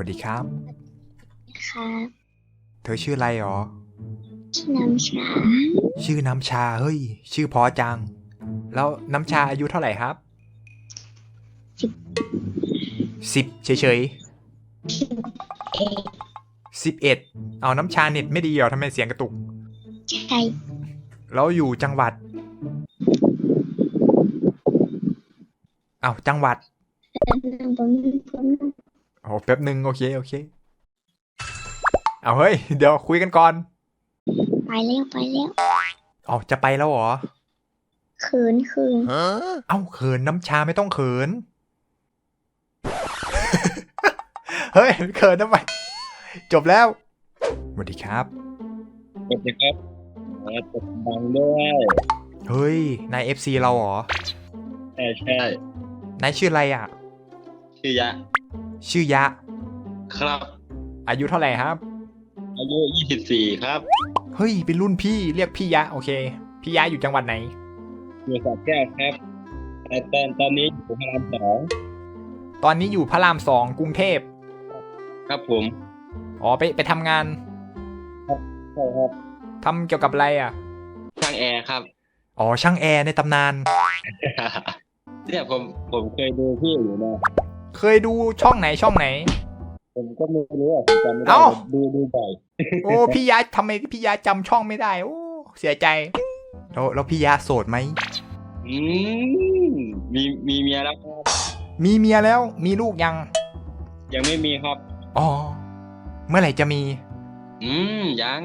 วัสดีครับ ครับเธอชื่ออะไรหรอ ชื่อน้ำชาชื่อน้ำชาเฮ้ย ชื่อเพอจัง แล้วน้ำชาอายุเท่าไหร่ครับสิบสิบเฉยเอ็ดๆสิบเอ็ดเอาน้ำชาเน็ตไม่ดีเหรอทำไมเสียงกระตุก ใช่ แล้วอยู่จังหวัดเอาจังหวัด ผมผม โอ้แป๊บหนึ่งโอเคโอเค เอาเฮ้ย เดี๋ยวคุยกันก่อน ไปแล้วไปแล้วเอาจะไปแล้วเหรอ เขินเขินเอ้าเขินน้ำชาไม่ต้องเขิน เฮ้ยเขินทำไมจบแล้วสวัสดีครับสวัสดีครับมาตกบังด้วยเฮ้ยนายเอฟซีเราเหรอ ใช่ใช่นายชื่ออะไรอะ ชื่อยะ ชื่อยะ ครับ อายุเท่าไหร่ครับ อายุ24ครับ เฮ้ย เป็นรุ่นพี่เรียกพี่ยะ โอเค พี่ยะอยู่จังหวัดไหนอยู่สระแก้วครับแต่ตอนตอนนี้อยู่พระรามสองตอนนี้อยู่พระรามสองกรุงเทพ ครับผม อ๋อ ไปไปทำงานใช่ครับทำเกี่ยวกับอะไรอะ ช่างแอร์ครับ อ๋อ ช่างแอร์ในตำนาน เนี่ยผมผมเคยดูพี่อยู่นะ เคยดูช่องไหนช่องไหน ผมก็ไม่รู้อะผมจำไม่ได้เอ้า ดูดูบ่อยโอ้พี่ยะทำไมพี่ยะจำช่องไม่ได้โอ้เสียใจแล้วแล้วพี่ยะโสดไหมอืมมีมีเมียแล้วครับมีเมียแล้วมีลูกยังยังไม่มีครับ อ๋อเมื่อไหร่จะมี อืมยัง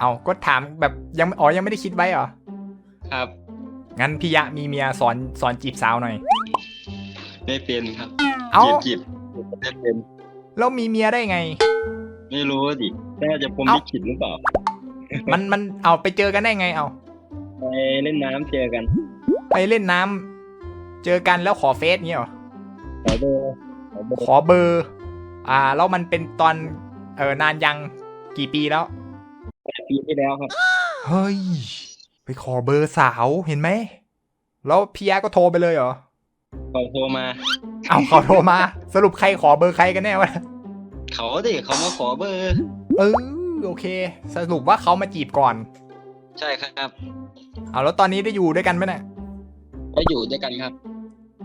เอาก็ถามแบบยังอ๋อยังไม่ได้คิดไว้เหรอครับงั้นพี่ยะมีเมียสอนสอนจีบสาวหน่อย ไม่เป็นครับ เอ้าจีบจีบไม่เป็นแล้วมีเมียได้ไง ไม่รู้ดิน่าจะผมเอ้าลิขิตหรือเปล่ามันมันเอาไปเจอกันได้ไงเอาไปเล่นน้ำเจอกัน ไปเล่นน้ำเจอกันแล้วขอเฟซเงี้ยเหรอขอเบอร์ขอเบอร์ขอเบอร์ อ่า แล้วมันเป็นตอนเออนานยังกี่ปีแล้ว ปีที่แล้วครับ เฮ้ย ไปขอเบอร์สาวเห็นไหม แล้วพี่ยะก็โทรไปเลยเหรอเขาโทรมา เอาเขาโทรมา สรุปใครขอเบอร์ใครกันแน่วะเขาดิเขามาขอเบอร์เออโอเค สรุปว่าเขามาจีบก่อน ใช่ครับเอาแล้วตอนนี้ได้อยู่ด้วยกันไหมเนี่ยก็อยู่ด้วยกันครับ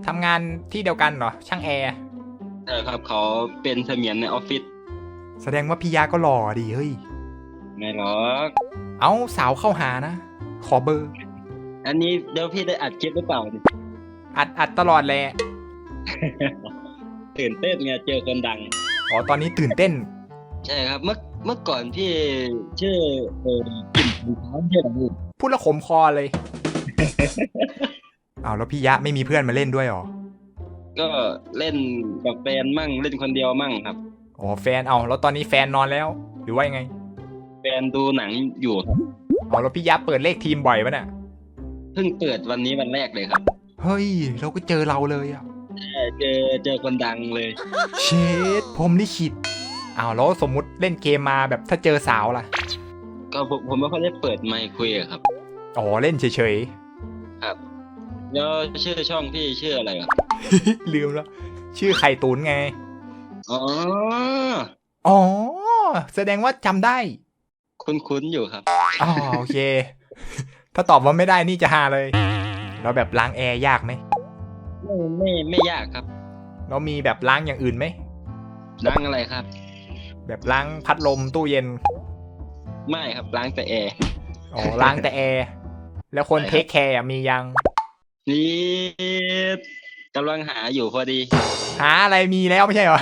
ทำงานที่เดียวกันเหรอช่างแอร์ใช่ครับเขาเป็นเสมียนในออฟฟิศแสดงว่าพี่ยาก็หล่อดีเฮ้ยไม่หรอกเอาสาวเข้าหานะ ขอเบอร์ อันนี้เดี๋ยวพี่ได้อัดคลิปหรือเปล่าเนี่ยอัดอัดตลอดแหละ ตื่นเต้นไงเจอคนดัง อ๋อ ตอนนี้ตื่นเต้น ใช่ครับ เมื่อเมื่อก่อนพี่ชื่อเออกลิ่นรองเท้าเชื่อหรือพูดและขมคอเลยเอาแล้วพี่ยะไม่มีเพื่อนมาเล่นด้วยเหรอ ก็เล่นกับแฟนมั่งเล่นคนเดียวมั่งครับ อ๋อแฟนเอาแล้วตอนนี้แฟนนอนแล้ว หรือว่ายังไง แฟนดูหนังอยู่ครับอ๋อแล้วพี่ยะเปิดเลขทีมบ่อยปะเนี่ย เพิ่งเปิดวันนี้วันแรกเลยครับ เฮ้ย เราก็เจอเราเลยอะ เจอเจอคนดังเลย เชดผมลิขิตอ้าวแล้วสมมุติเล่นเกมมาแบบถ้าเจอสาวล่ะ ก็ผมผมไม่ค่อยได้เปิดไมค์คุยอะครับ อ๋อเล่นเฉยครับแล้วชื่อช่องพี่ชื่ออะไรครับๆ ลืมแล้ว ชื่อไข่ตุนไง อ๋อ อ๋อ แสดงว่าจำได้ คุ้นๆอยู่ครับ อ๋อโอเค ถ้าตอบว่าไม่ได้นี่จะหาเลย แล้วแบบล้างแอร์ยากไหม ไม่ไม่ไม่ยากครับแล้วมีแบบล้างอย่างอื่นไหมล้างอะไรครับ แบบล้างพัดลมตู้เย็น ไม่ครับล้างแต่แอร์อ๋อล้างแต่แอร์แล้วคนเทคแคร์มียังนี่กำลังหาอยู่พอดี หาอะไรมีแล้วไม่ใช่เหรอ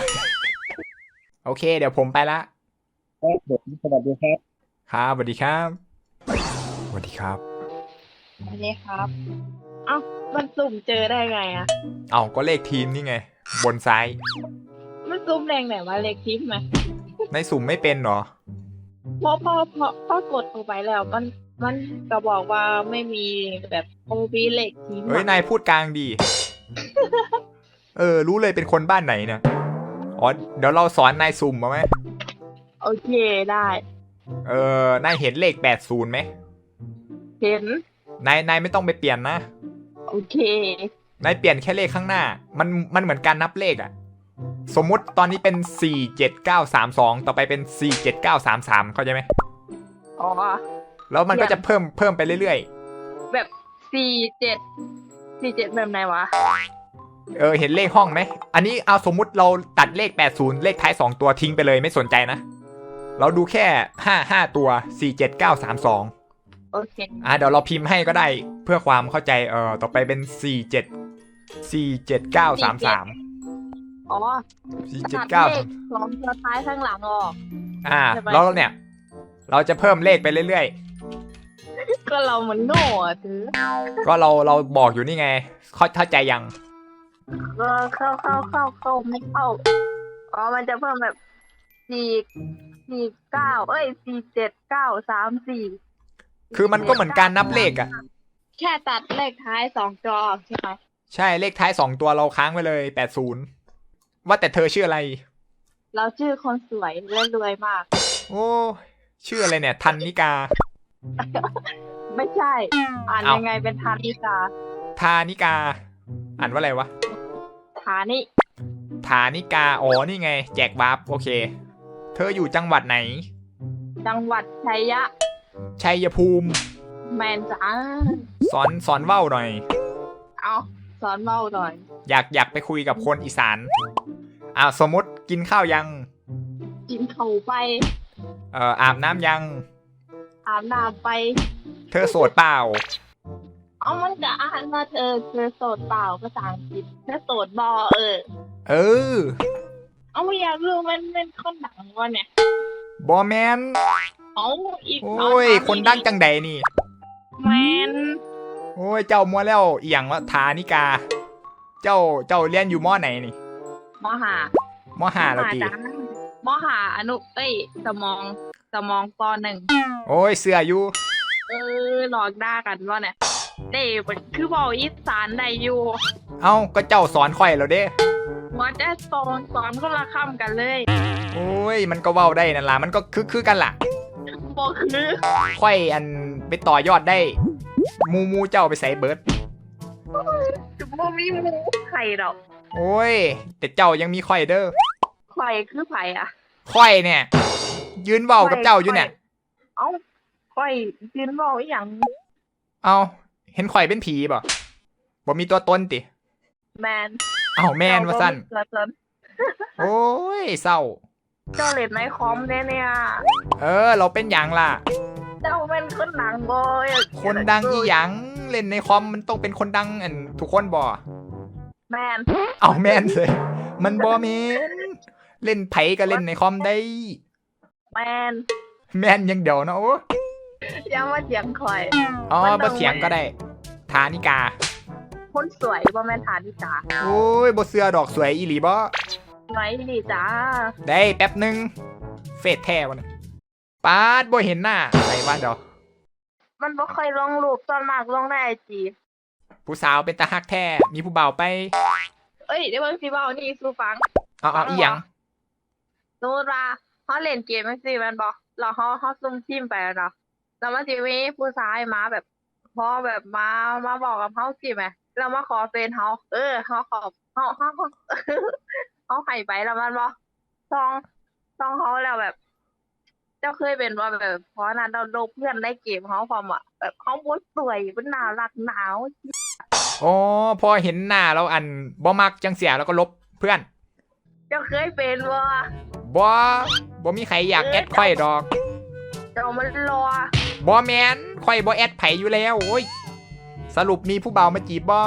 โอเค เดี๋ยวผมไปละครับผมสวัสดีครับ ครับสวัสดีครับสวัสดีครับสวัสดีครับ เอ้า มันสุ่มเจอได้ไงอะเอาก็เลขทีมนี่ไง บนซ้าย มันสุ่มแรงไหนวะเล็กทิปไหมในสุ่มไม่เป็นเหรอเพราะพอพอพอกดลงไปแล้วมันมันก็บอกว่าไม่มีแบบโอบีเล็กทิปเฮ้ย นายพูดกลางดี เออ รู้เลยเป็นคนบ้านไหนเนี่ยอ๋อเดี๋ยวเราสอนนายสุ่มมาไหมโอเคได้ เออนายเห็นเลขแปดศูนย์ไหมเห็นนายนายไม่ต้องไปเปลี่ยนนะ โอเคนายเปลี่ยนแค่เลขข้างหน้า มันมันเหมือนการนับเลขอะสมมุติตอนนี้เป็นสี่เจ็ดเก้าสามสองต่อไปเป็นสี่เจ็ดเก้าสามสามเข้าใจไหมอ๋อ แล้วมันก็จะเพิ่มเพิ่มไปเรื่อยแบบสี่เจ็ดสี่เจ็ดแบบไหนวะๆเออ เห็นเลขห้องไหม อันนี้เอาสมมุติเราตัดเลข 80 เลขท้าย 2 ตัวทิ้งไปเลยไม่สนใจนะ เราดูแค่ 5 5 ตัว 4 7 9 3 2 โอเคอะเดี๋ยวเราพิมพ์ให้ก็ได้เพื่อความเข้าใจเออต่อไปเป็น4 7 4 7 9 3 3อ๋อ4ตัด7เลข9สองตัวท้ายข้างหลังออกอ่าใช่ไหมแล้วเนี่ย เราจะเพิ่มเลขไปเรื่อยก็เรามันโง่อะถือๆก็เราเราบอกอยู่นี่ไง เข้าเข้าใจยังก็เข้าเข้าเข้าเข้าไม่เข้าอ๋อ มันจะเพิ่มแบบสี่สี่เก้าเอ้ยสี่เจ็ดเก้าสามสี่ คือมันก็เหมือนการนับเลขอะแค่ตัดเลขท้ายสองจอออกใช่ไหมใช่เลขท้าย2ตัวเราค้างไว้เลย80ว่าแต่เธอชื่ออะไร เราชื่อคนสวยและรวยมาก โอ้ชื่ออะไรเนี่ย ทันนิกา ไม่ใช่ อ่านเอ้ายัยังไงเป็นทานิกา ทานิกา อ่านว่าอะไรวะฐานิฐานิกาอ๋อนี่ไง แจกบัฟโอเค เธออยู่จังหวัดไหน จังหวัดชัยยะ ชัยภูมิ แมนจ้าสอนสอนเว้าหน่อย เอาสอนเมาหน่อย อยากอยากไปคุยกับคนอีสานอ่าสมมติกินข้าวยัง กินเขาไป เอ่ออาบน้ำยัง อาบน้ำไป เธอโสดเปล่า เอามันจะอ่านมาเธอเธอโสดเปล่าภาษาอังกฤษเธอโสดบอเออ เออเอาไม่อยากรู้มันเป็นคนดังวะเนี่ย บอแมน เอาอีกโอ้ย คนดังจังใดนี่ แมนโอ้ย เจ้ามัวแล้วเอียงว่าฐานิกา เจ้าเจ้าเรียนอยู่มอไหนนี่มหามอห้าแล้วตีจ้ามหาอนุเอ้ยสมองสมองปหนึ่งโอ้ยเสื้ออยู่ เออหลอกด่ากันวะเนี่ยเด้มันคือบอกอีสานได้อยู่ เอ้าก็เจ้าสอนข่อยแล้วเด้ว่าจะสอนสอนคนละคำกันเลย โอ้ย มันก็เว้าได้นั่นล่ะมันก็คือคือกันล่ะ บอกคือค่อยอันไปต่อยอดได้หมูหมูเจ้าไปใส่เบิร์ดจะบ่มีหมูไข่ดอกโอ้ย แต่เจ้ายังมีข่อยเด้อไข่คือไข่อะข่อยเนี่ย ยืนเว้ากับเจ้าอยู่เนี่ย เอ้าไข่ยืนบอกอหย่างเอาเห็นข่อยเป็นผีบ่บ่มีตัวตนติ แมนเอ้าแมนว่าสั้นเจ้าบ่มีตัวตน โอ้ยเศร้า เจ้าเล่นในคอมเด้เนี่ยเออ เราเป็นหยังล่ะ เจ้าเป็นคนหนังบอยคนดังอีหยังเล่นในคอมมันต้องเป็นคนดังอันทุกคนบ่แมนเอาแมนเลย มันบ่แมนเล่นไผก็เล่นในคอมได้ แมนแมนอยังเดียวเนาะโอ้อย่ามาเสียงข่อยอ๋อมันต้บ่องเถียงก็ได้ฐานิกาคนสวยบ่แม่นฐานที่จ๋าโอ้ยบ่เสื้อดอกสวยอีหลีบ่ ไว้ดีจ้า ได้แป๊บหนึ่งเฟซแท้วะเนี่ยปาดบ่เห็นหน้าใส่ว่าเดี๋ยวมันบ่ค่อยลงรูปตอนมากลงในไอจีผู้สาวเป็นตาฮักแท้มีผู้เบาวไปเอ้ยเดี๋ยวเบิ่งสิเว้านี่สู่ฟัง เอาเอาอีหยังสมมุติว่าเขาเล่นเกมจังซี่แม่นบ่แล้วเขาเขาซุ่มทีมไปแล้วเนาะแล้วมันสิมีผู้ชายมาแบบพอแบบมามาบอกกับเขาสิแหมแล้วมาขอเฟนเขาเออเขาขอเขาเขา เขาเขาให้ไปแล้วมันบ่ซองซองเขาแล้วแบบ เจ้าเคยเป็นว่าแบบเพราะนั้นเราโลกเพื่อนในเกมเขาความอะแบบเขาบดสวยเป็นน่ารักหนาวอ๋อพอเห็นหน้าแล้วอันบ่มักจังเสียแล้วก็ลบเพื่อน เจ้าเคยเป็นว่าบ่บ่มีใครอยากแอดข่อยดอกเจ้ามันรอบ่แมนข่อยบ่แอดไผอยู่แล้วโอ้ยสรุปมีผู้เบาวมาจีบบ่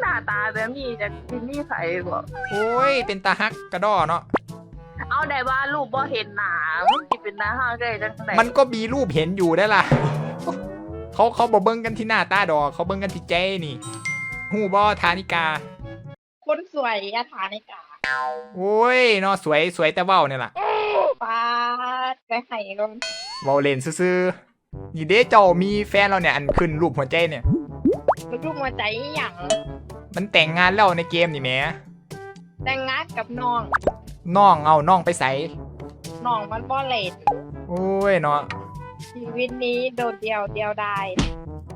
หน้าตาแบบนี้จะกินนี่ใครบ่โอ้ย เป็นตาฮักกระดอเนาะ เอาได้ว่ารูปบ่เห็นหนามันสิเป็นหน้าห้างได้จังไดมันก็มีรูปเห็นอยู่ได้ล่ะ เขาเขาบ่เบิ่งกันที่หน้าตาดอก เขาเบิ่งกันที่ใจนี่ฮู้บ่ทานิกา คนสวยอาถาในกาโอ้ยเนาะสวยสวยแต่เว้าเนี่ยล่ะปาดไปให้ลงเว้าเล่นซื่อๆนี่เด้เจ้ามีแฟนแล้วเนี่ยอันขึ้นรูปหัวใจเนี่ย มันรูปหัวใจอหย่าง มันแต่งงานแล้วในเกมนี่แหมแต่งงานกับน้องน้องเอาน้องไปใส่น้องมันบ่เลดโอ้ยเนาะชีวิตนี้โดดเดียวเดียวดาย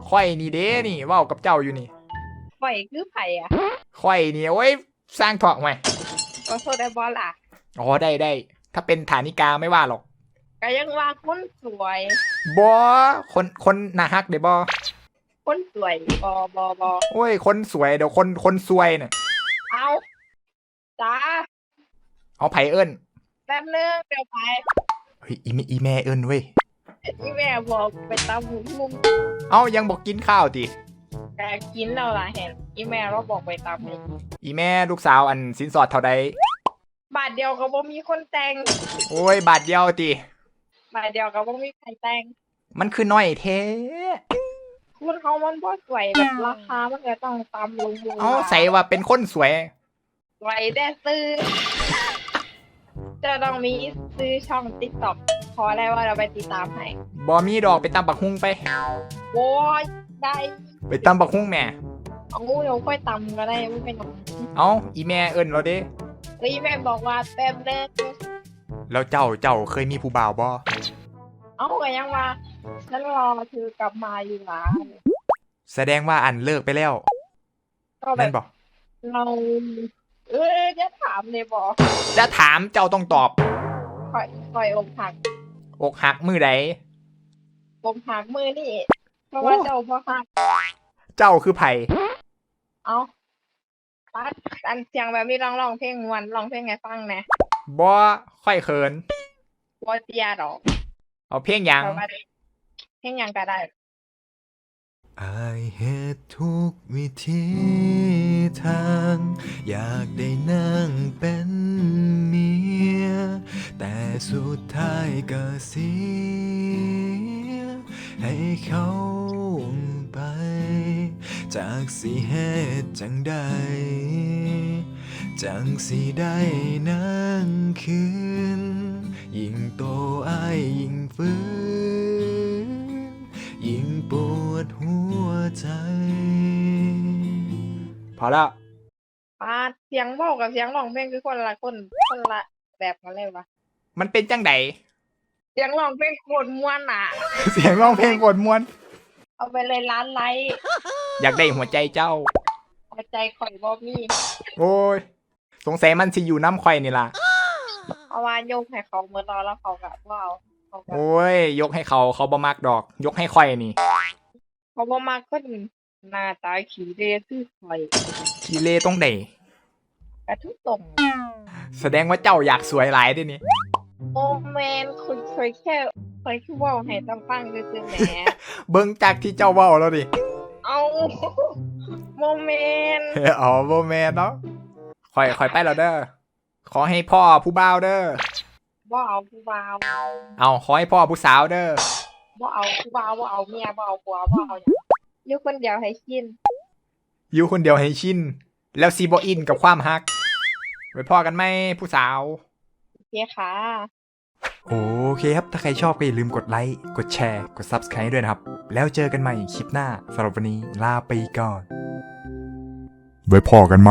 ข่อยนี่เด้นี่เว้ากับเจ้าอยู่นี่ปล่อยคือไผอะข่อยนี่โอ้ยสร้างถอกไว้อโทษได้บอล่ะอ๋อได้ได้ถ้าเป็นฐานิกาไม่ว่าหรอกก็ยังว่าคนสวยบอคนคนหนาฮักเดี๋ยวบอ คนสวยบอบอบอโอ้ย คนสวยเดี๋ยวคนคนซวยเนี่ยเอาจ้าเอาไผเอิญแป๊บนึงเดี๋ยวไปเฮ้ยอีแม่อีแม่เอิญเว้ยอีแม่บอกไปตามหุมมุมเอ้ายังบอกกินข้าวติแกกินแล้วล่ะเห็นอีแม่เราบอกไปตามนี้อีแม่ลูกสาวอันสินสอดเท่าใดบาทเดียวก็บ่มีคนแต่งโอ้ย บาทเดียวติบาทเดียวก็บ่มีใครแต่งมันคือน้อยแท้ คุณเขามันบ่สวยแบบราคามันก็ต้องตามลงลงเอาใส่ว่าเป็นคนสวยสวยแต่ซื้อ จะต้องมีซื้อช่องติ๊กต็อกขออะไรว่าเราไปติดตามให้บอมีดอกไปตำบักฮุงไปโว้ยได้ไปตำบักฮุงแหม่เอางูเดี๋ยวค่อยตำก็ได้ไม่เป็นไรเอาอีแม่เอิญเราเด้เฮ้ยแม่บอกว่าแป๊บเด้อแล้วเจ้าเจ้าเคยมีผู้บ่าวบ่เอาก็ยังว่า ฉันรอเธอกลับมาอยู่หลาแสดงว่าอันเลิกไปแล้วก็แบแม่นบบ่เรา เออจะถามเลยบอกจะถามเจ้าต้องตอบ คอยคอยอกหักอกหักมือใด อกหักมือนี่ เพราะว่าโอ้ เจ้าพ่อหักเจ้าคือไผเอาปัดอันเสียงแบบนี้ร้องร้องเพลงมวนร้องเพลงไงฟังแหนะบ่ค่อยเขินบ่เตียดอกเอาเพลงหยังเพราะว่า เพลงหยังก็ได้ อายเหตุทุกวิธีทาง อยากได้นั่งเป็นเมีย แต่สุดท้ายก็เสีย ให้เขาไป จากสิเหตุจังใด จังสิได้นั่งคืน ยิ่งโตอายยิ่งฟื้น ปวดหัวใจ พอแล้ว ปาดเสียงเว้ากับเสียงร้องเพลงคือคนละคนคนละแบบกันเลยวะมันเป็นจังได เสียงร้องเพลงโคตรม่วนอะ เสียงร้องเพลงกดมวน เอาไปเลยล้านไลค์อยากได้หัวใจเจ้า หัวใจข่อยบ่มีโอ้ย สงสัยมันสิอยู่น้ำข่อยนี่ล่ะ เอาวานโยกให้เขาเมื่อตอนแล้วเขาก็ว่าเอาเขาก็ โอ้ย ยกให้เขาเขาบ่มักดอก ยกให้ข่อยนี่เขาบ่มาคนหน้าตาขี้เรคือข่อยขี้เลตรงใดกระทุกตรงแสดงว่าเจ้าอยากสวยหลายเด้วยนี่โอแมนคุณเคยแค่เคยแค่เว่าให้ตั้งฟังซื่อๆแหมเบิ่งจากที่เจ้าเว้าแล้วดิเอาโมเมนต์อ๋อบ่แม่นเนาะข่อยข่อยไปแล้วเด้อขอให้พ่อผู้บ่าวเด้อ บ่เอาผู้บ่าวเอาขอให้พ่อผู้สาวเด้อบ่เอาผู้บ่าวบ่เอาเมียบ่เอาผัวบ่เอาหยังอยู่คนเดียวให้ชินอยู่คนเดียวให้ชินแล้วซีบอินกับความฮักไว้พ่อกันไหมผู้สาว โอเคค่ะ โอเคครับ ถ้าใครชอบก็อย่าลืมกดไลค์กดแชร์ กด Subscribe ด้วยนะครับ แล้วเจอกันใหม่คลิปหน้าสำหรับวันนี้ลาไปก่อน ไว้พอกันไหม